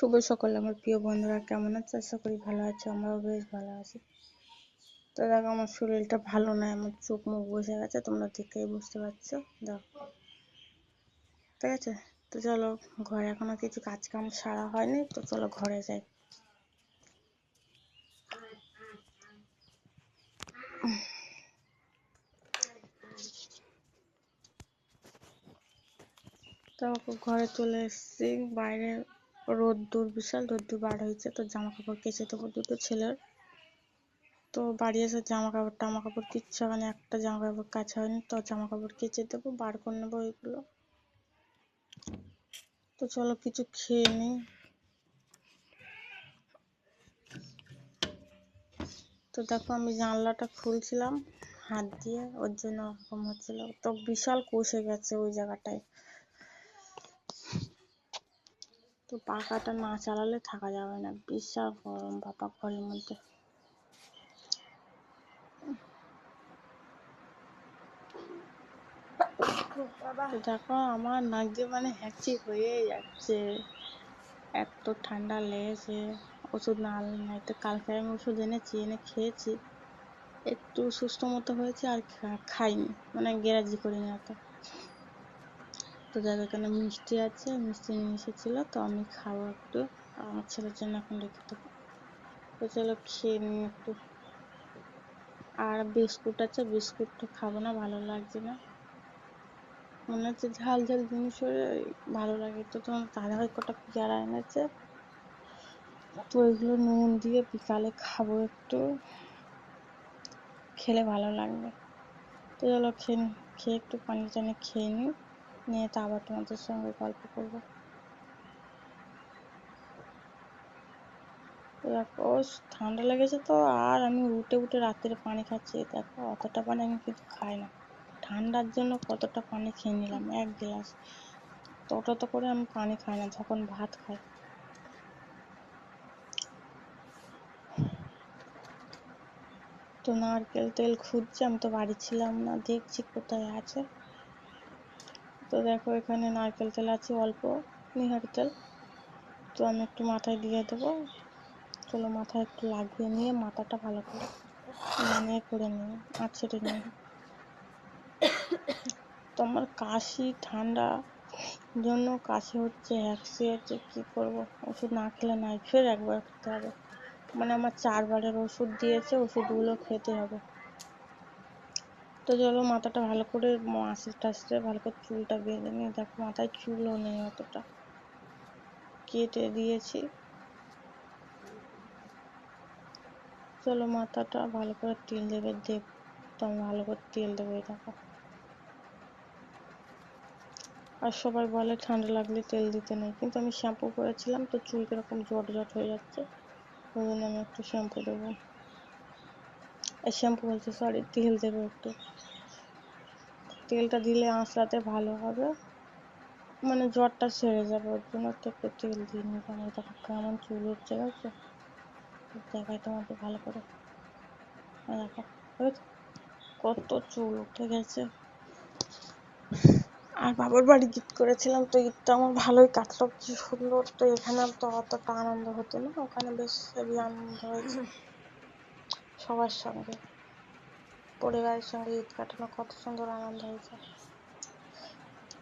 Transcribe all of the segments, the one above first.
শুভ সকাল আমার প্রিয় বন্ধুরা, কেমন আছে? আশা করি ভালো আছে, আমরাও বেশ ভালো আছি। তো দেখো, আমার শরীরটা ভালো নয়, আমার চোখ মুখ বসে গেছে, তোমরা দেখেই বুঝতে পারছ। দেখো, ঠিক আছে? তো চলো, ঘরে এখনও কিছু কাজ কাম সারা হয়নি, তো চলো ঘরে যাই। তো ঘরে চলে এসেছি, বাইরে রোদ্দুর, বিশাল রোদ্দুর বার হয়েছে। তো জামা কাপড় কেচে দেবো দুটো ছেলের। তো বাড়ি এসে জামা কাপড় টামা কাপড় কিচ্ছু মানে একটা জামা কাপড় কাছা হয়নি, তো জামা কাপড় কেচে দেবো, বার করে নেব ওইগুলো তো চলো কিছু খেয়ে নিই। তো দেখো আমি জানলাটা খুলছিলাম, হাত দিয়ে, ওর জন্য ওরকম হচ্ছিল। তো বিশাল কষে গেছে ওই জায়গাটায়। তো পাখাটা না চালালে থাকা যাবে না। বিশাল গরম, বাবা, ঘরের মধ্যে। দেখো, আমার নাক দিয়ে মানে হ্যাচি হয়ে যাচ্ছে। এত ঠান্ডা লেগেছে। ওষুধ না তো কালকে আমি ওষুধ এনেছি, এনে খেয়েছি। একটু সুস্থ মতো হয়েছে আর খাইনি। মানে গেরাজি করিনি এত। তো দেখো এখানে মিষ্টি আছে, মিষ্টি নিয়ে এসেছিল, তো আমি খাব একটু। আমার ছেলের জন্য এখন রেখে দেবো। তো চলো খেয়ে নিই একটু। আর বিস্কুট আছে বিস্কুটটা খাব না, ভালো লাগছে না। মনে হচ্ছে ঝাল ঝাল জিনিস হলে ভালো লাগে। তো তোমার দাদাভাই কটা পেয়ারা এনেছে? তো ওইগুলো নুন দিয়ে বিকালে খাব একটু। খেলে ভালো লাগবে। তো চলো খেয়ে খেয়ে একটু পানি টানি খেয়ে নিই। নিয়ে তো আবার তোমাদের সঙ্গে গল্প করব। দেখো ঠান্ডা লেগেছে তো, আর আমি উঠে উঠে রাত্রে পানি খাচ্ছি। দেখো, অতটা পানি আমি কিন্তু খাই না। ঠান্ডার জন্য কতটা পানি খেয়ে নিলাম, এক গ্লাস। তত তো করে আমি পানি খাই না, যখন ভাত খাই। তো নারকেল তেল খুঁজছি, আমি তো বাড়ি ছিলাম না, দেখছি কোথায় আছে। তো দেখো এখানে নারকেল তেল আছে, অল্প নিহার তেল। তো আমি একটু মাথায় দিয়ে দেবো। চলো মাথায় একটু লাগিয়ে নিয়ে মাথাটা ভালো করে মানে করে নিই আছড়ে নিই। তো আমার কাশি, ঠান্ডা জন্য কাশি হচ্ছে, হ্যাক্সি হচ্ছে, কী করব? ওষুধ না খেলে নাই, ফের একবার খেতে হবে। মানে আমার চারবারের ওষুধ দিয়েছে, ওষুধগুলো খেতে হবে। তো চলো মাথাটা ভালো করে আস্তে টাস্তে ভালো করে চুলটা বেঁধে নিয়ে, দেখো মাথায় চুলও নেই অতটা। কেটে দিয়েছি। চলো মাথাটা ভালো করে তেল দেবে দেব তো ভালো করে তেল দেবো দেখো। আর সবাই বলে ঠান্ডা লাগলে তেল দিতে নেই, কিন্তু আমি শ্যাম্পু করেছিলাম, তো চুল কীরকম জট জট হয়ে যাচ্ছে, ওই জন্য আমি একটু শ্যাম্পু দেবো। শ্যাম্পু বলছি সরি তেল দেবো একটু। তেলটা দিলে আঁচড়াতে ভালো হবে। মানে জ্বরটা সেরে যাবে, ওর জন্য একটু একটু তেল দিয়ে নিলাম এটা কেমন চুল উঠছে গেছে দেখাই তোমাকে ভালো করে দেখো কত চুল উঠে গেছে। আর বাবার বাড়ি ঈদ করেছিলাম, তো ঈদটা আমার ভালোই কাটলো, কি সুন্দর। তো এখানে তো অতটা আনন্দ হতো না, ওখানে বেশ আনন্দ হয়েছে। সবার সঙ্গে। পরিবারের সঙ্গে ঈদ কাটানো কত সুন্দর আনন্দ হয়েছে।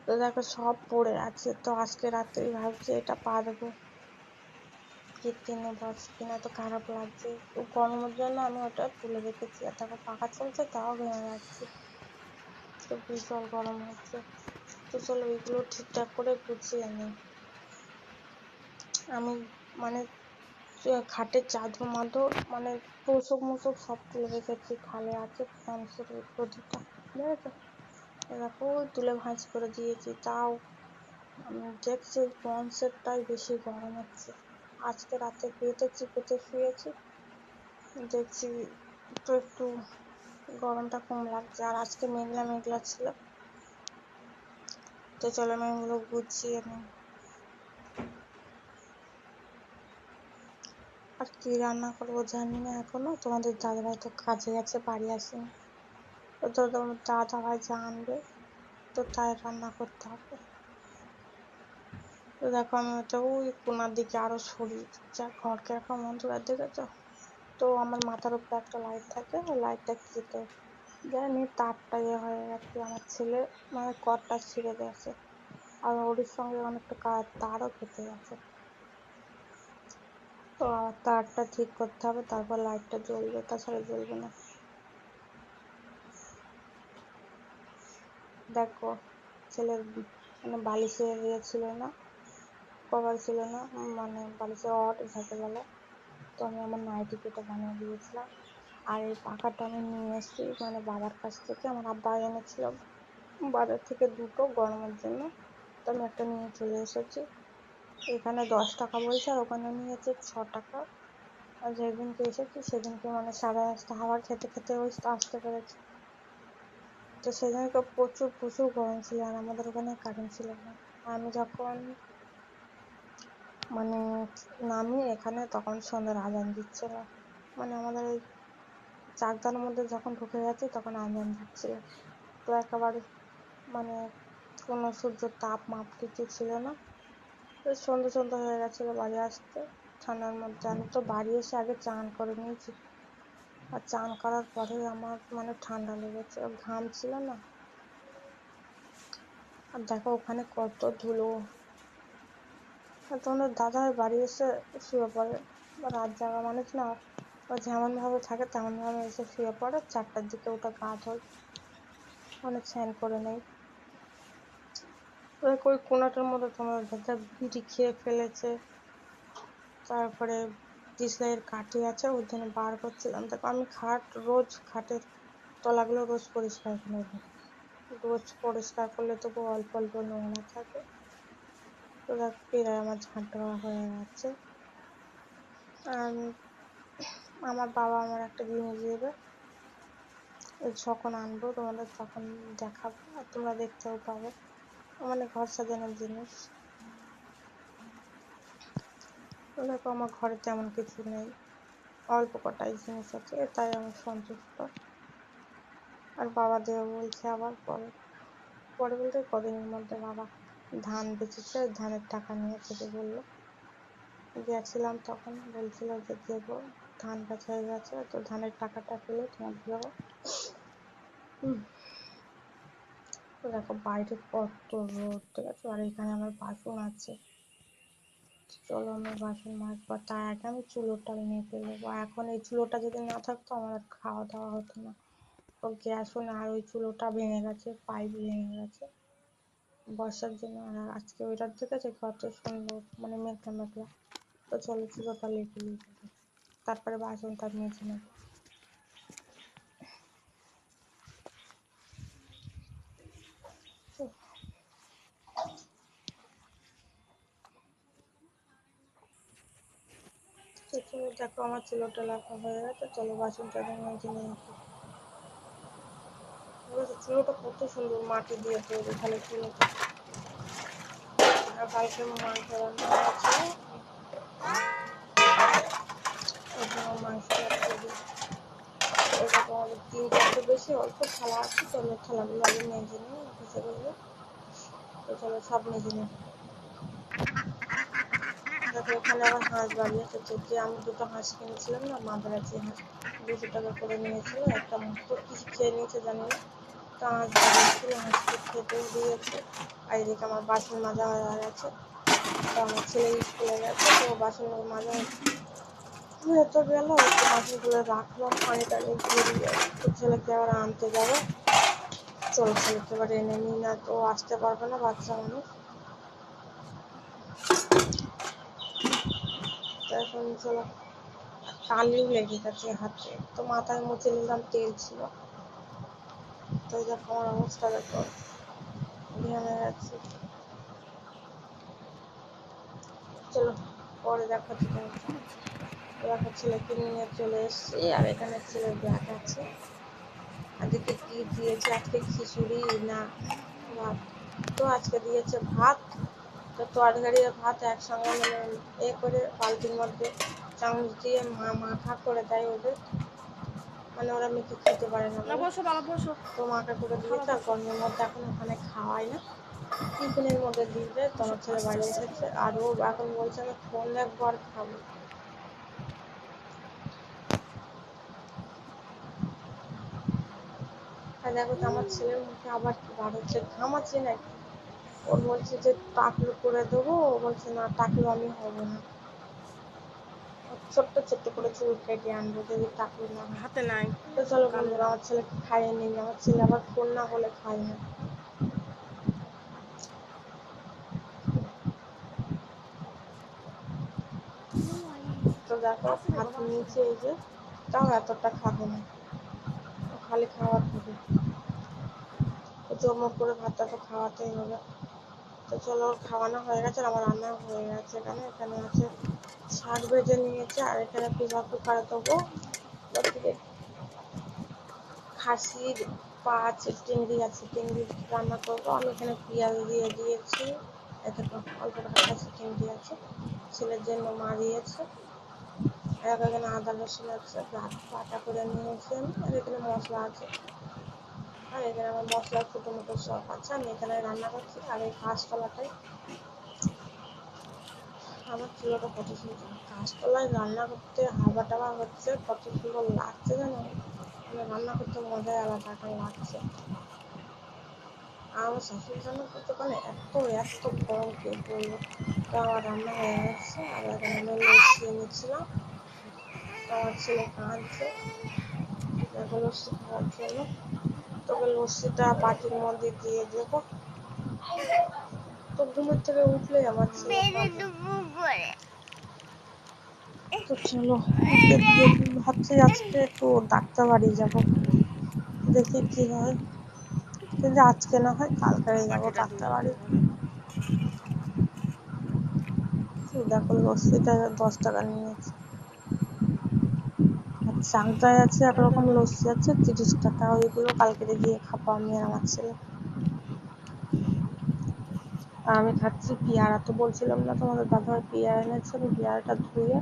তো দেখো, সব পড়ে আছে। তো আজকে রাত্রেই ভাবছি এটা পারব দিনে বস কিনা তো খারাপ লাগছে। তো গরমের জন্য আমি ওটা তুলে রেখেছি। আর দেখো, পাখা চলছে, তাও ভেঙে যাচ্ছে। তো ভীষণ গরম হচ্ছে। তো চলো, এগুলো ঠিকঠাক করে গুছিয়ে নিই। আমি মানে খাটের চাদর, মাদর মানে তোষক মোষক সব তুলে রেখেছি। খালে আছে প্রদীপটা দেখো তুলে ভাঁজ করে দিয়েছি। তাও আমি দেখছি পঞ্চেরটাই বেশি গরম হচ্ছে। আজকে রাতে পেতেছি পেতে শুয়েছি। দেখছি তো একটু গরমটা কম লাগছে। আর আজকে মেঘলা মেঘলা ছিল। তো চলো আমি এগুলো গুছিয়ে নিই। আর কি রান্না করব জানি না এখনও। তোমাদের দাদাভাই তো কাজে গেছে, বাড়ি আসেনি। তো তোমার দাদাভাই যা আনবে তো তাই রান্না করতে হবে। তো দেখো আমি হচ্ছে ওই কোনার দিকে আরও সরি যা ঘর কীরকম অন্ধকার, দেখেছ? তো তো আমার মাথার উপরে একটা লাইট থাকে লাইটটা কেটে জানি, তারটা ইয়ে হয়ে গেছে। আমার ছেলে মানে কর্ডটা ছিঁড়ে গেছে। আর ওর সঙ্গে অনেকটা তারও কেটে গেছে। তো তারটা ঠিক করতে হবে, তারপর লাইটটা জ্বলবে, তাছাড়া জ্বলবে না। দেখো, ছেলের মানে বালিশের ইয়ে ছিল না, কভার ছিল না মানে বালিশের অট যাকে বলে। তো আমি আমার নাইটি কেটে বানিয়ে দিয়েছিলাম। আর এই পাখাটা আমি নিয়ে এসেছি মানে বাবার কাছ থেকে। আমার আব্বা এনেছিল, বাজার থেকে দুটো গরমের জন্য। তো আমি একটা নিয়ে চলে এসেছি। এখানে দশ টাকা বলছে, আর ওখানে নিয়েছে ছ টাকা। আর যেদিনকে এসেছি সেদিনকে মানে সাড়ে দশটা খাবার খেতে খেতে ওই আসতে পেরেছি। তো সেদিনকে প্রচুর প্রচুর গরম ছিল, আর আমাদের ওখানে কারেন্ট ছিল না। আমি যখন মানে নামি এখানে, তখন সন্ধ্যার আজান দিচ্ছিল। মানে আমাদের ওই চাকদার মধ্যে যখন ঢুকে গেছি, তখন আজান দিচ্ছিল। তো একেবারে মানে কোনো সূর্যের তাপ মাপ কিছু ছিল না। সন্ধ্যে সন্ধ্যা হয়ে গেছিল বাড়ি আসতে। ঠান্ডার মধ্যে আমি তো, বাড়ি এসে আগে চান করে নিয়েছি। আর চান করার পরে আমার মানে ঠান্ডা লেগেছে। ঘাম ছিল না। আর দেখো ওখানে কত ধুলো। তোমাদের দাদার বাড়ি এসে শুয়ে পড়ে। রাত জাগা মানুষ না, ও যেমনভাবে থাকে তেমনভাবে এসে শুয়ে পড়ে। চারটার দিকে ওটা গা ধোয়। অনেক স্নান করে নেই ওই কোনাটার মধ্যে তোমার দাদা বিড়ি খেয়ে ফেলেছে? তারপরে ডিসলাইয়ের কাঠি আছে, ওই জন্য বার করছিলাম। দেখো, আমি খাট, রোজ খাটের তলাগুলো রোজ পরিষ্কার করে নিই রোজ পরিষ্কার করলে তবু অল্প অল্প নোংরা থাকে। তো দেখ, প্রায় আমার ঝাঁট দেওয়া হয়ে গেছে। আর আমার বাবা আমার একটা জিনিস দেবে। যখন আনব, তোমাদের তখন দেখাবো, আর তোমরা দেখতেও পাবে। মানে ঘর সাজানোর জিনিস। দেখো আমার ঘরে তেমন কিছু নেই। অল্প কটাই জিনিস আছে, তাই আমি সন্তুষ্ট। আর বাবা দেবে বলছে আবার পরে। পরে বলতে কদিনের মধ্যে বাবা ধান বেচেছে, ধানের টাকা নিয়ে থেকে বলল। গেছিলাম তখন, বলছিল যে দেবো, ধান বেচা হয়ে গেছে, তো ধানের টাকাটা পেলে তোমার দেবো। তো দেখো বাইরে কত রোদ, ঠিক আছে? আর এখানে আমার বাসন আছে। চলো আমি বাসন মাজবো। তার আগে আমি চুলোটা নিয়ে ফেলব এখন এই চুলোটা যদি না থাকতো, আমার আর খাওয়া দাওয়া হতো না। তো গ্যাসও না, আর ওই চুলোটা ভেঙে গেছে, পাইপ ভেঙে গেছে। বর্ষার জন্য আর আজকে ওইটার আছে? কত সুন্দর মানে মেঘলা মেঘলা। তো চলো চুলোটা দিয়ে দেবো তারপরে বাসনটা মেজে নেব। তো চলো দেখো আমার চুলোটা লাগা হয়ে গেছে চলো মেজে নিয়ে চুলোটা কত সুন্দর মাটি দিয়ে তৈরি খালি চুলোটা কালকে মাংস রান্না চারটে বেশি, অল্প আছে চলো থালাগুলো আগে ভেসে করব তো চলো সব নিই। দেখো ওখানে আবার হাঁস বাড়িয়েছে তো যে আমি দুটো হাঁস কিনেছিলাম না মাদারাজি হাঁস দুশো টাকা করে নিয়েছিল, একটা তো কিছু খেয়ে নিয়েছে জানি না। তো হাঁস বাড়িয়েছিল হাঁসকে খেতেও দিয়েছে। আর এদিকে আমার বাসন মাজা হয়ে গেছে। তো আমার ছেলে স্কুলে গেছে, তো বাসন মাজা হয়ে তো গেল তো বাসনগুলো রাখলাম পানি টানি দিয়ে দিয়ে তো ছেলেকে আবার আনতে যাব। চলো এবার এনে নিই, না তো আসতে পারবে না, বাচ্চা মানুষ। এখন চলো কালিও লেগে গেছে হাতে তো মাথায় মুছে নিলাম তেল ছিল তো দেখো আমার অবস্থা দেখো ঘেমে গেছে চলো পরে তোমাকে দেখো ছেলেকে নিয়ে চলে এসেছি আর এখানে ছেলের ব্যাগ আছে আজকে কি দিয়েছে আজকে খিচুড়ি না ভাত তো আজকে দিয়েছে ভাত। তো তরকারি আর ভাত একসঙ্গে মানে এ করে বালতির মধ্যে চামচ দিয়ে মা মাখা করে দেয় ওদের। মানে ওরা মেখে খেতে পারে না তো মাখা করে দিয়েছে আর গরমের মধ্যে এখন ওখানে খাওয়াই না। টিফিনের মধ্যে দিবে তোমার ছেলে বাড়ি এসেছে। আর ও এখন বলছে আমি ফোন দেখব আর খাব। দেখো তো আমার ছেলের মুখে আবার কি বার হচ্ছে ঘামাচ্ছি নাকি? ওর বলছে যে টাকলু করে দেবো ও বলছে না টাকলু আমি হব না। ছোট্ট ছোট্ট করে চুল কেটে আনব যদি টাকলু না। হাতে নাই। তো চলো বন্ধুরা আমার ছেলেকে খাইয়ে নিই আমার ছেলে আবার ফোন না হলে খায় না। তো দেখো ভাত নিয়েছে এই যে তাও এতটা খাবে না। খালি খাওয়ার খাবে তো চমক করে ভাতটা তো খাওয়াতেই হবে। তো চলো, খাওয়ানো হয়ে গেছে আমার রান্না হয়ে গেছে এখানে। এখানে আছে শাক ভেজে নিয়েছে, আর এখানে প্রেসার কুকারে দেবো। খাসির পা আছে চিংড়ি আছে, চিংড়ি রান্না করব। আমি এখানে পেঁয়াজ দিয়ে দিয়েছি। এতে অল্প খাসি, চিংড়ি আছে, ছেলের জন্য মা দিয়েছে। আর এখানে আদা রসুন আছে, বাট- করে নিয়েছি আর এখানে মশলা আছে। আর এখানে আমার মশলা ছোটো মোটো সব আছে। আমি এখানে রান্না করছি, আর এই কাঁচকলাটাই। আমার চুলোটা কত সুন্দর। কাঁচকলায় রান্না করতে হাওয়া টাওয়া হচ্ছে, কত সুন্দর লাগছে জানো? মানে রান্না করতে মজাই আলাদা একটা লাগছে। আমার শাশুড়ি রান্না করতে পারে এত এত গরম কে বলব তো আমার রান্না হয়ে গেছে, আর এখানে আমি এনেছিলাম। তো আমার ছেলে কাঁদছে। লস্যি খাওয়ার জন্য। তোকে লস্যিটা মধ্যে দিয়ে দেবো। তো ঘুমের থেকে উঠলেই আমার তো চলো ভাবছি আজকে একটু ডাক্তার বাড়ি যাব। দেখি কি হয়। কিন্তু আজকে না হয় কালকে যাব ডাক্তার বাড়ি। দেখো লস্যিটা দশ টাকা নিয়েছে। চাংটায় আছে একরকম লস্যি আছে তিরিশ টাকা ওইগুলো কালকে গিয়ে খাব আমি আর আমার ছেলে। আর আমি খাচ্ছি পেয়ারা তো বলছিলাম না তোমাদের দাদাভাই পেয়ারা এনেছে আমি পেয়ারাটা ধুয়ে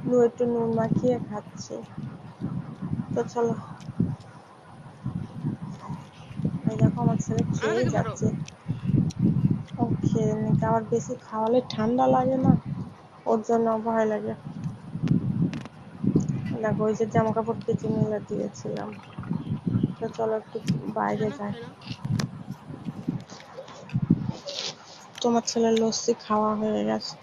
ধুয়ে একটু নুন মাখিয়ে খাচ্ছি। তো চলো। এই দেখো আমার ছেলে ধরো। যাচ্ছে। ও খেয়ে নিতে আবার বেশি খাওয়ালে ঠান্ডা লাগে না ওর জন্য ভয় লাগে। দেখো, ওই যে জামা কাপড় কেচে মেলে দিয়েছিলাম। তো চলো একটু বাইরে যাই। তোমার ছেলের লস্যি খাওয়া হয়ে গেছে।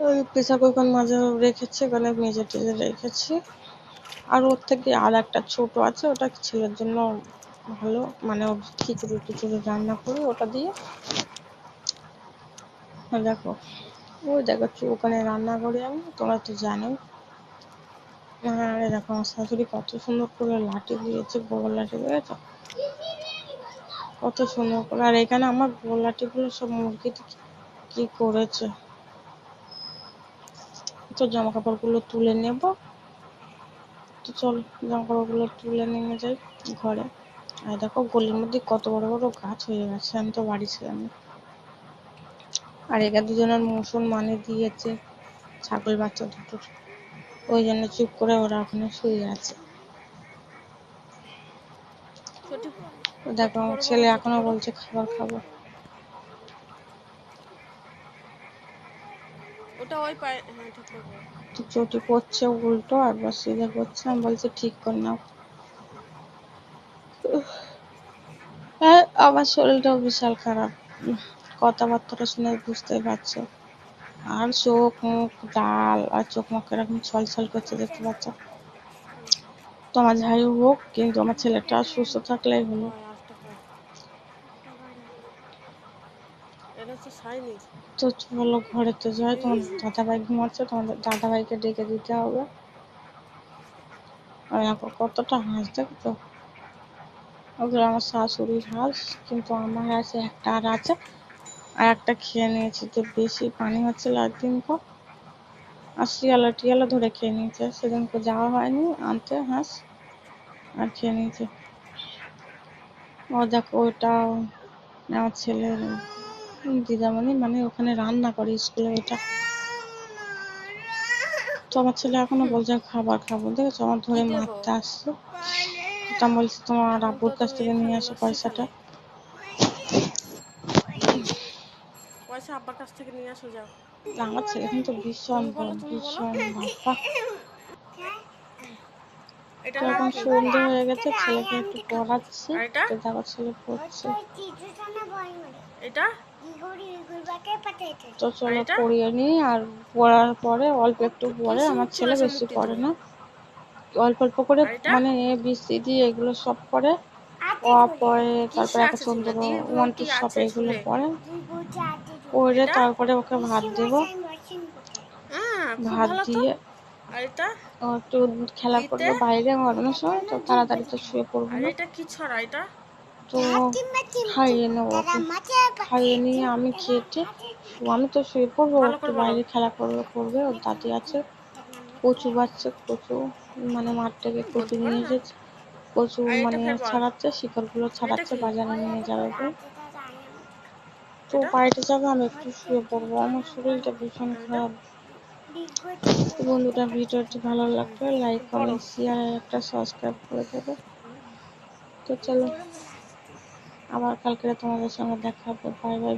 ওই প্রেসার কুকার মাঝে রেখেছি ওখানে মেজে টেজে রেখেছি। আর ওর থেকে আর একটা ছোট আছে, ওটা ছেলের জন্য ভালো। মানে ওর খিচুড়ি টিচুড়ি রান্না করে ওটা দিয়ে। দেখো, ওই দেখো ওখানে রান্না করি আমি, তোমরা তো জানোই। হ্যাঁ এই দেখো শাশুড়ি কত সুন্দর করে লাঠি দিয়েছে, গোবর লাঠি দিয়েছে কত সুন্দর করে। আর এখানে আমার গোবর লাঠিগুলো সব মুরগি কি করেছে? তো জামা কাপড়গুলো তুলে নেব। তো চল জামা কাপড়গুলো তুলে নিয়ে যাই ঘরে। আর দেখো, গলির মধ্যে কত বড় বড় গাছ হয়ে গেছে, আমি তো বাড়ি ছিলাম না। আর একা দুজনের মুসলমানে দিয়েছে ছাগল বাচ্চা দুটোর। ওই জন্য চুপ করে ওরা ওখানে শুয়ে আছে। দেখো আমার ছেলে এখনও বলছে খাবার খাব। ওটা ওই পায়ে হ্যাঁ চটি করছে উল্টো একবার সিধে করছে আমি বলছি ঠিক করে নাও। আমার শরীরটাও বিশাল খারাপ। কথাবার্তাটা শুনে বুঝতেই পারছ। আর চোখ মুখ ডাল আর চোখ মুখ এরকম ছল ছল করছে দেখতে পাচ্ছ? তো আমার যাই হোক কিন্তু আমার ছেলেটা সুস্থ থাকলেই হলো। তো চলো ঘরে তো যাই তোমার দাদাভাই ঘুমাচ্ছে তোমাদের দাদাভাইকে ডেকে দিতে হবে। আর দেখো কতটা হাঁস দেখছ ওগুলো আমার শাশুড়ির হাঁস কিন্তু আমার হাঁস একটা আর আছে। আর একটা খেয়ে নিয়েছি, তো বেশি পানি হচ্ছিল একদিন পর আর শিয়ালা টিয়ালা ধরে খেয়ে নিয়েছে, সেদিনকে যাওয়া হয়নি, আনতে হাঁস, আর খেয়ে নিয়েছে। ও দেখো, ওটা আমার ছেলের দিদামণি মানে ওখানে রান্না করে স্কুলে ওটা তো আমার ছেলে এখনও বলছে, খাবার খাব। দেখেছ? আমার ধরে মারতে আসছে। তা বলছি, তোমার আব্বুর কাছ থেকে নিয়ে আসো পয়সাটা। এসে আব্বার কাছ থেকে নিয়ে আসো যাও। আমার ছেলে কিন্তু ভীষণ। ভীষণ বাপ্পা কি? সন্ধ্যে হয়ে গেছে ছেলেকে একটু পড়াচ্ছি। আর তো দেখো ছেলে পড়ছে। এটা? তো চলো পড়িয়ে নিই আর পড়ার পরে অল্প একটু পরে আমার ছেলে বেশি পড়ে না। অল্প অল্প করে মানে এ বি সি ডি এগুলো সব পড়ে অ পড়ে। তারপরে একটা আছে সুন্দর ওয়ান টু সব এগুলো পড়ে এটা? তারপরে ওকে ভাত দেবো। হ্যাঁ ভাত দিয়ে ও একটু খেলা করবে বাইরে গরমের সময় তো তাড়াতাড়ি তো শুয়ে পড়ব না। এটা কি ছড়া এটা? তো খাইয়ে নেব খাইয়ে নিয়ে আমি খেয়েটে তো আমি তো শুয়ে পড়ব একটু বাইরে খেলা করবে করবে ওর দাদি আছে। কচু বাচ্চা কচু মানে মাঠ থেকে কচু নিয়ে? এসেছে। কচু মানে। ছাড়াচ্ছে শিকড়গুলো ছাড়াচ্ছে? বাজারে নিয়ে যাবে তো? বাড়িতে যাব আমি একটু শুয়ে পড়ব। আমার শরীরটা ভীষণ খারাপ। তো বন্ধুটা ভিডিওটি ভালো লাগলে লাইক কমেন্ট শেয়ার একটা সাবস্ক্রাইব করে দেবে। তো চলো আবার কালকে তোমাদের সঙ্গে দেখা হবে। Bye bye